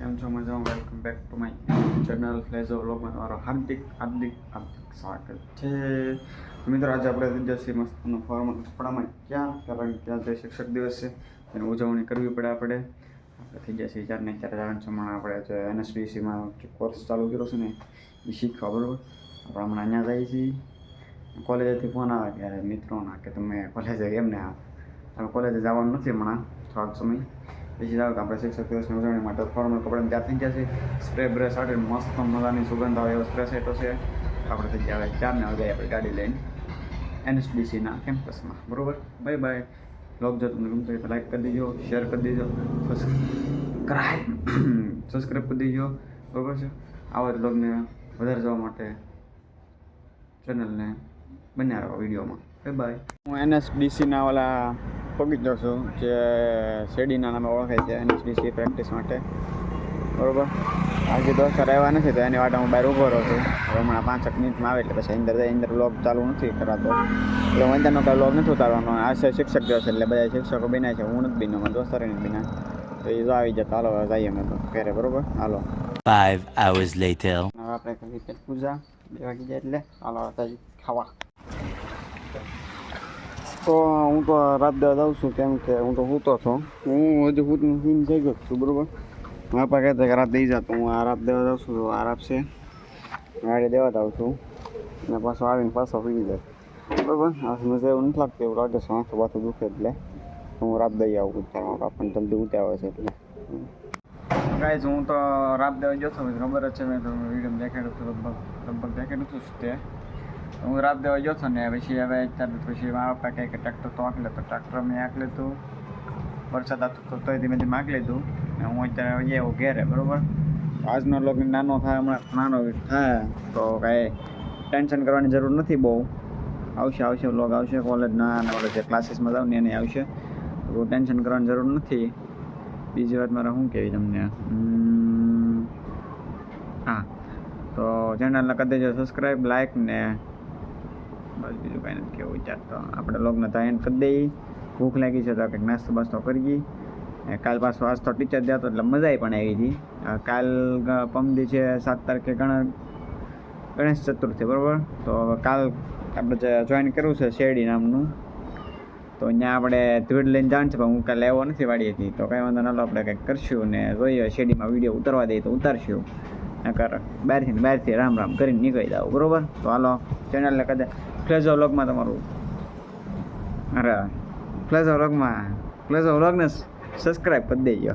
કેમ છો મજામાં? Welcome back to my channel ફ્લેઝો વ્લોગમાં તમારું હાર્દિક હાર્દિક હાર્દિક સ્વાગત છે. મિત્રો, આજે આપણે વિદ્યાર્થી મસ્તનો ફોર્મલ કપડામાં ક્યાં? કારણ કે આજે શિક્ષક દિવસ છે એની ઉજવણી કરવી પડે આપણે. થઈ જશે ચાર ને ચાર જણ છે હમણાં આપણે જે એનએસડીસીમાં કોર્સ ચાલુ કર્યો છે ને, એ શીખવા બરાબર? આપણે હમણાં અહીંયા જઈએ છીએ. કોલેજેથી ફોન આવે ત્યારે મિત્રોના કે તમે કોલેજે કેમ ને આવો તમે કોલેજે જવાનું નથી હમણાં, થોડાક સમય. પછી જાવ આપણે શિક્ષક દિવસની ઉજવણી માટે ફોર્મલ કપડાં ત્યાં થઈ ગયા છે સ્પ્રે બ્રશ સાથે મસ્ત મજાની સુગંધ આવે એવો સ્પ્રે સેટો છે. આપણે થઈ ગયા ચારને વાગે આપણે ગાડી લઈને એનએસડીસીના કેમ્પસમાં. બરોબર? બાય બાય બ્લોગ જો તમને ગમતો હોય તો લાઈક કરી દેજો શેર કરી દેજો સબસ્ક્રાઈબ સબસ્ક્રાઈબ કરી દેજો. બરોબર છે? આવા જ બ્લોગને વધારે જોવા માટે ચેનલને બન્યા રહો વિડીયોમાં. બાય બાય હું એનએસડીસીના ઓલા પગીચો છું જે શેરડીના નામે ઓળખાય છે એનએસડીસી પ્રેક્ટિસ માટે. બરોબર? આજે દોસ્ત આવ્યા નથી તો એની વાટે હું બહાર ઊભો રહું છું. હમણાં પાંચક મિનિટમાં આવે એટલે પછી અંદર અંદર બ્લોગ ચાલુ નથી કરાતો. એટલે અંદરનો કાંઈ બ્લોગ નથી ઉતારવાનો. આ છે શિક્ષક દિવસ એટલે બધા શિક્ષકો બિના છે હું નથી બિનો મારા દોસ્તારે નથી બીના. તો એ જો આવી જતા હાલો જઈએ અમે તો ઘરે બરોબર? હાલો. ફાઈવ આવર્સ લેટર હવે આપણે કરી પૂજા બે વાગી જાય એટલે હાલો ખાવા. તો હું તો રાત દવા જાઉં છું, કેમ કે હું તો સૂતો છો. હું હજુ સૂતું સીન થઈ ગયો છું, બરાબર? મારા પપ્પા કહેતા કે રાત દઈ જતો હું આ રાત દેવા જાઉં છું, તો આ રાત છે. ગાડી દેવા જાઉં છું. અને પાછો આવીને પાછો પી જાય. બરાબર? આ મજા એવું નથી લાગતું, એવું લાગે છે માથું બાથું દુખે એટલે. હું રાત દઈ આવું ઉતારવા આપણને જલ્દી ઉતાવે છે એટલે. ગાઈઝ હું તો રાત દેવા ગયો છું, ખબર જ છે, મેં તો વીડિયો દેખાડ્યું હતું, લગભગ લગભગ દેખાડ્યું હતું તે. હું રાત દેવા ગયો હતો ને પછી હવે અત્યારે પછી મારા પપ્પા કહે કે ટ્રેક્ટર તો આંક લેતો ટ્રેક્ટર મેં આંક લીધું વરસાદ આવતો તો તોય ધીમે ધીમે આંક લીધું ને હું અત્યારે એવું ઘેરે, બરોબર? આજનો લોક નાનો થાય, હમણાં નાનો થાય, તો કાંઈ ટેન્શન કરવાની જરૂર નથી બહુ. આવશે આવશે લોગ આવશે કોલેજના અને ઓલે જે ક્લાસીસમાં જાઉં ને એને આવશે. બહુ ટેન્શન કરવાની જરૂર નથી. બીજી વાત મારે શું કહેવી તમને? હા. તો ચેનલને કરી દેજો સબસ્ક્રાઈબ લાઈક ને બસ બીજું કાંઈ નથી, કેવું વિચારતો આપણે લોગને તો એન્ડ કરી દઈએ. ભૂખ લાગી છે તો કંઈક નાસ્તો બાસ્તો કરીએ ને કાલ પાછો આજ તો ટીચર જતો એટલે મજા પણ આવી હતી. કાલ પમદી છે સાત તારીખે ગણ, ગણેશ ચતુર્થી, બરાબર? તો કાલ આપણે જોઈન કરવું છે શેરડી નામનું, તો અહીંયા આપણે ધીડ લઈને જાણ છે, પણ હું કાલે એવો નથી વાડીએથી. તો કાંઈ વાંધો ના આપણે કંઈક કરશું ને જોઈએ શેરડીમાં વીડિયો ઉતારવા દઈએ તો ઉતારશું. નકર બહારથી બહારથી રામ રામ કરીને નીકળી જાઓ, બરોબર? તો હાલો ચેનલને કદાચ ઓફ વ્લોગમાં તમારું. અરે ફ્લેઝો વ્લોગમાં ફ્લેઝો વ્લોગને સબસ્ક્રાઈબ કરી દેજો.